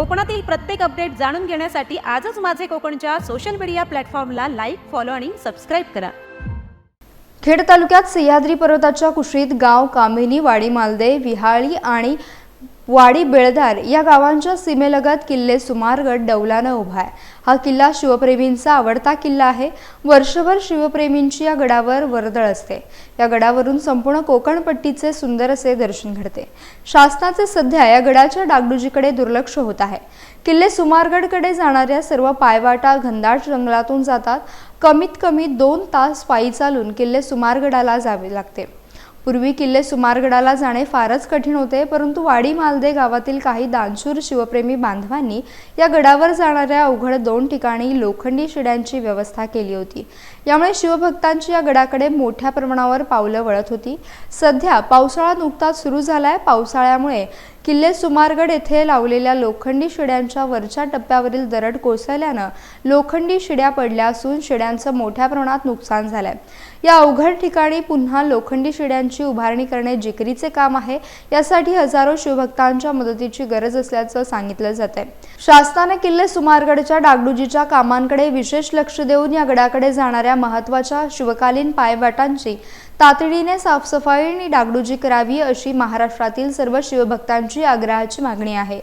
कोकणातील प्रत्येक अपडेट जाणून घेण्यासाठी आजच माझे कोकणच्या सोशल मीडिया प्लॅटफॉर्मला लाईक फॉलो आणि सबस्क्राईब करा. खेड तालुक्यात सह्याद्री पर्वताच्या कुशीत गाव कामिनी वाडी मालदे विहाळी आणि वाडी बेळदार या गावांच्या सीमेलगत किल्ले सुमारगड डौलानं उभा आहे. हा किल्ला शिवप्रेमींचा आवडता किल्ला आहे. वर्षभर शिवप्रेमींची या गडावर वर्दळ असते. या गडावरून संपूर्ण कोकणपट्टीचे सुंदर असे दर्शन घडते. शासनाचे सध्या या गडाच्या डागडुजीकडे दुर्लक्ष होत आहे. किल्ले सुमारगडकडे जाणाऱ्या सर्व पायवाटा घनदाट जंगलातून जातात. कमीत कमी दोन तास पायी चालून किल्ले सुमारगडाला जावे लागते. पूर्वी किल्ले सुमारगडाला जाणे फारच कठीण होते परंतु वाडी मालदे गावातील काही दानशूर शिवप्रेमी बांधवांनी या गडावर जाणाऱ्या अवघड दोन ठिकाणी लोखंडी शिड्यांची व्यवस्था केली होती. यामुळे शिवभक्तांची या गडाकडे मोठ्या प्रमाणावर पावलं वळत होती. सध्या पावसाळा नुकताच सुरू झालाय. पावसाळ्यामुळे किल्ले सुमारगड येथे लावलेल्या लोखंडी शिड्यांच्या वरच्या टप्प्यावरील दरड कोसळल्यानं लोखंडी शिड्या पडल्या असून शिड्यांचं मोठ्या प्रमाणात नुकसान झालंय. या अवघड ठिकाणी पुन्हा लोखंडी शिड्यांची उभारणी करणे जिकरीचे काम आहे. यासाठी हजारो शिवभक्तांच्या मदतीची गरज असल्याचं सांगितलं जात आहे शासनाने किल्ले सुमारगडच्या डागडुजीच्या कामांकडे विशेष लक्ष देऊन या गडाकडे जाणाऱ्या महत्त्वाच्या शिवकालीन पायवाटांची तातडीने साफसफाई आणि डागडुजी करावी अशी महाराष्ट्रातील सर्व शिवभक्तांची आग्रहाची मागणी आहे.